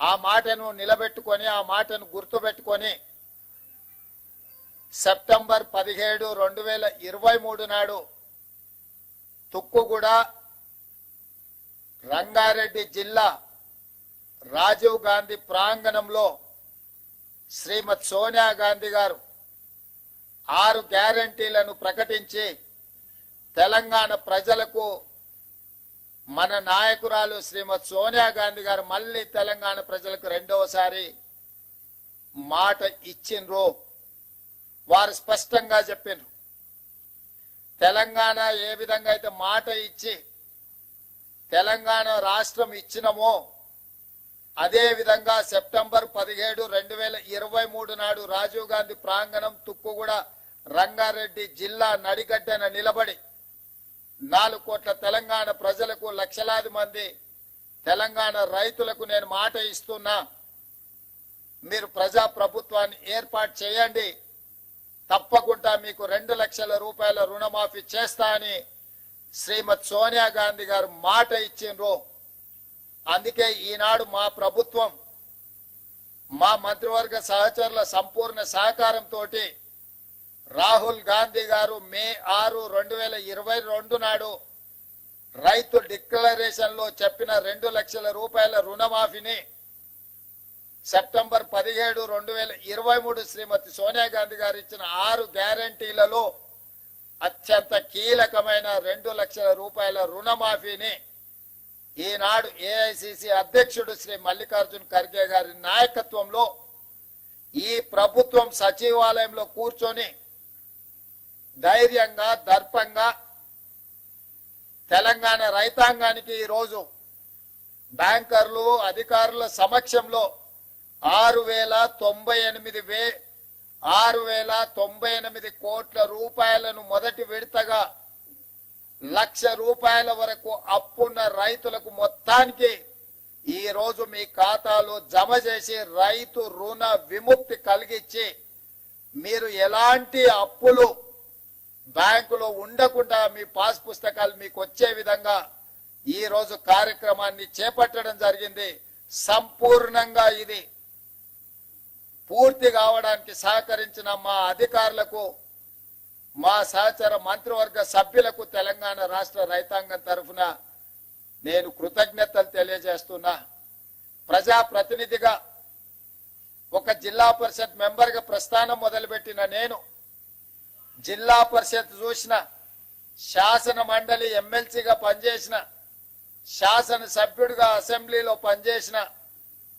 ఆ మాటను నిలబెట్టుకొని ఆ మాటను గుర్తుపెట్టుకొని సెప్టెంబర్ పదిహేడు రెండు వేల ఇరవై మూడు నాడు తుక్కుగూడ రంగారెడ్డి జిల్లా రాజీవ్ గాంధీ ప్రాంగణంలో శ్రీమతి సోనియా గాంధీ గారు ఆరు గ్యారంటీలను ప్రకటించి తెలంగాణ ప్రజలకు మన నాయకురాలు శ్రీమతి సోనియా గాంధీ గారు మళ్ళీ తెలంగాణ ప్రజలకు రెండవసారి మాట ఇచ్చిండ్రు. వారు స్పష్టంగా చెప్పిండ్రు తెలంగాణ ఏ విధంగా అయితే మాట ఇచ్చి తెలంగాణ రాష్ట్రం ఇచ్చినమో అదే విధంగా సెప్టెంబర్ పదిహేడు రెండు వేల ఇరవై మూడు నాడు రాజీవ్ గాంధీ ప్రాంగణం తుక్కుగూడ రంగారెడ్డి జిల్లా నడిగడ్డన నిలబడి నాలుగు కోట్ల తెలంగాణ ప్రజలకు లక్షలాది మంది తెలంగాణ రైతులకు నేను మాట ఇస్తున్నా. మీరు ప్రజా ప్రభుత్వాన్ని ఏర్పాటు చేయండి. తప్పకుండా మీకు రెండు లక్షల రూపాయల రుణమాఫీ చేస్తా అని శ్రీమతి సోనియా గాంధీ గారు మాట ఇచ్చిండ్రు. అందుకే ఈనాడు మా ప్రభుత్వం మా మంత్రివర్గ సహచరుల సంపూర్ణ సహకారంతో రాహుల్ గాంధీ గారు మే ఆరు రెండు వేల ఇరవై రెండు నాడు రైతు డిక్లరేషన్లో చెప్పిన రెండు లక్షల రూపాయల రుణమాఫీని సెప్టెంబర్ పదిహేడు రెండు వేల ఇరవై మూడు శ్రీమతి సోనియా గాంధీ గారు ఇచ్చిన ఆరు గ్యారంటీలలో అత్యంత కీలకమైన రెండు లక్షల రూపాయల రుణమాఫీని ఈనాడు ఏఐసిసి అధ్యక్షుడు శ్రీ మల్లికార్జున్ ఖర్గే గారి నాయకత్వంలో ఈ ప్రభుత్వం సచివాలయంలో కూర్చొని ధైర్యంగా దర్పంగా తెలంగాణ రైతాంగానికి ఈరోజు బ్యాంకర్లు అధికారుల సమక్షంలో ఆరు వేల తొంభై ఎనిమిది వే ఆరు వేల తొంభై ఎనిమిది కోట్ల రూపాయలను మొదటి విడతగా లక్ష రూపాయల వరకు అప్పున్న రైతులకు మొత్తానికి ఈ రోజు మీ ఖాతాలో జమ చేసి రైతు రుణ విముక్తి కలిగించి మీరు ఎలాంటి అప్పులు బ్యాంకులో ఉండకుండా మీ పాస్ పుస్తకాలు మీకు వచ్చే విధంగా ఈ రోజు కార్యక్రమాన్ని చేపట్టడం జరిగింది. సంపూర్ణంగా ఇది పూర్తి కావడానికి సహకరించిన మా అధికారులకు మా సహచర మంత్రివర్గ సభ్యులకు తెలంగాణ రాష్ట్ర రైతాంగం తరఫున నేను కృతజ్ఞతలు తెలియజేస్తున్నా. ప్రజా ప్రతినిధిగా ఒక జిల్లా పరిషత్ మెంబర్గా ప్రస్థానం మొదలుపెట్టిన నేను జిల్లా పరిషత్ చూసిన శాసన మండలి ఎమ్మెల్సీగా పనిచేసిన శాసన సభ్యుడిగా అసెంబ్లీలో పనిచేసిన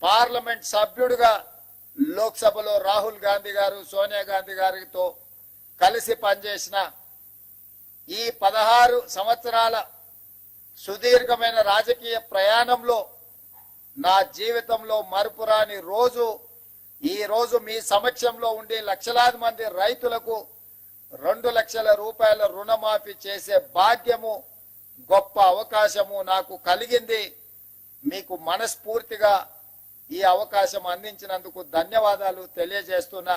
పార్లమెంట్ సభ్యుడిగా లోక్సభలో రాహుల్ గాంధీ గారు సోనియా గాంధీ గారితో కలిసి పనిచేసిన ఈ పదహారు సంవత్సరాల సుదీర్ఘమైన రాజకీయ ప్రయాణంలో నా జీవితంలో మరుపురాని రోజు ఈ రోజు మీ సమక్షంలో ఉండి లక్షలాది మంది రైతులకు రెండు లక్షల రూపాయల రుణమాఫీ చేసే భాగ్యము గొప్ప అవకాశము నాకు కలిగింది. మీకు మనస్ఫూర్తిగా ఈ అవకాశం అందించినందుకు ధన్యవాదాలు తెలియజేస్తున్నా.